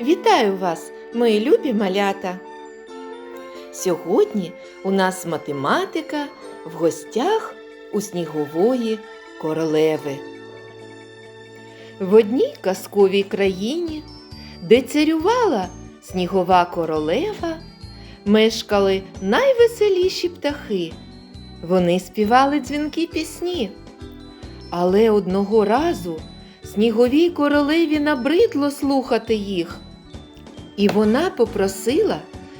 Вітаю вас, мої любі малята! Сьогодні у нас математика в гостях у снігової королеви. В одній казковій країні, де царювала снігова королева, мешкали найвеселіші птахи. Вони співали дзвінки пісні. Але одного разу сніговій королеві набридло слухати їх. І вона попросила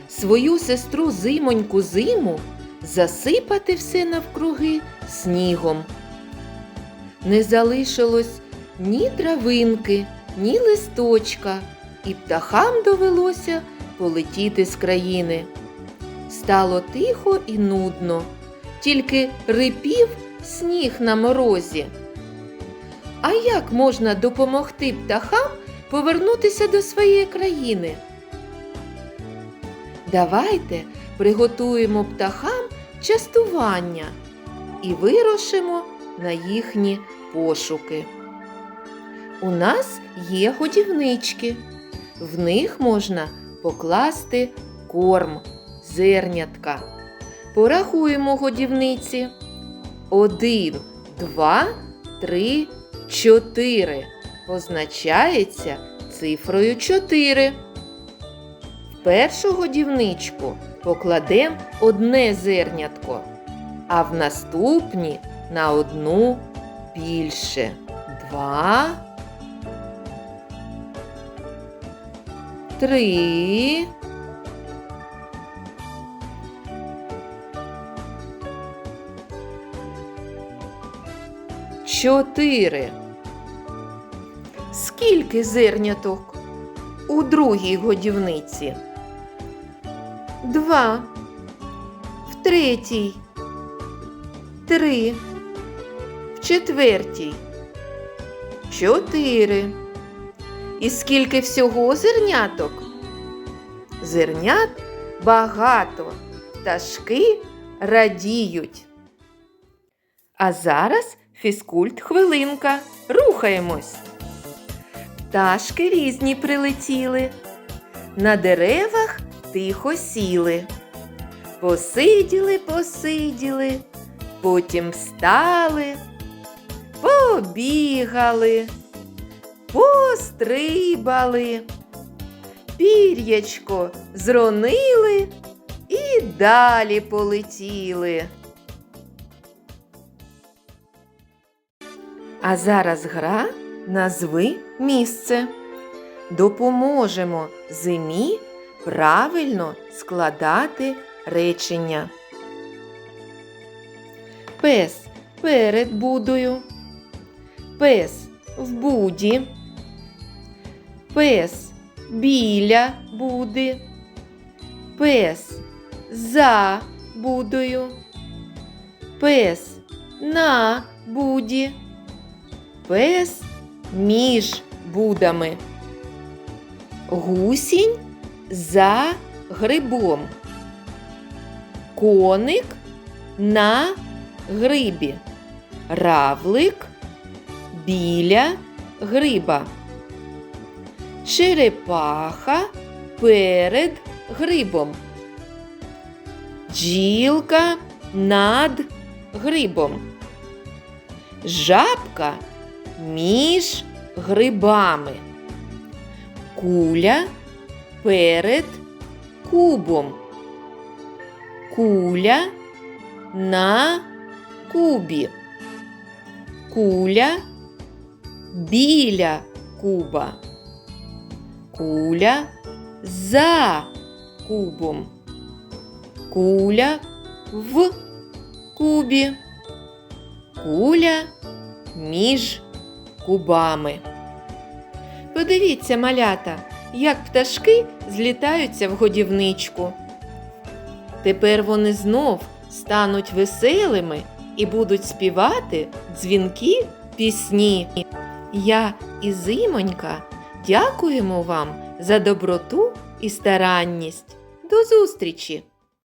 свою сестру зимоньку зиму засипати все навкруги снігом. Не залишилось ні травинки, ні листочка, і птахам довелося полетіти з країни. Стало тихо і нудно, тільки рипів сніг на морозі. А як можна допомогти птахам повернутися до своєї країни? Давайте приготуємо птахам частування і вирушимо на їхні пошуки. У нас є годівнички. В них можна покласти корм, зернятка. Порахуємо годівниці. Один, два, три, чотири. Позначається цифрою 4. В першу годівничку покладемо одне зернятко, а в наступні на одну більше. Два. Три. Чотири. Скільки зерняток у другій годівниці? Два. В третій. Три. В четвертій. Чотири. І скільки всього зерняток? Зернят багато. Пташки радіють. А зараз фізкульт хвилинка. Рухаємось. Пташки різні прилетіли, на деревах тихо сіли. Посиділи, посиділи, потім встали, побігали, пострибали, пір'ячко зронили і далі полетіли. А зараз гра назви місце. Допоможемо зимі правильно складати речення. Пес перед будою. Пес в буді. Пес біля буди. Пес за будою. Пес на буді. Пес між будами. Гусінь за грибом. Коник на грибі. Равлик біля гриба. Черепаха перед грибом. Джілка над грибом. Жабка між грибами. Куля перед кубом. Куля на кубі. Куля біля куба. Куля за кубом. Куля в кубі. Куля між кубами. Подивіться, малята, як пташки злітаються в годівничку. Тепер вони знов стануть веселими і будуть співати дзвінки пісні. Я і зимонька дякуємо вам за доброту і старанність. До зустрічі!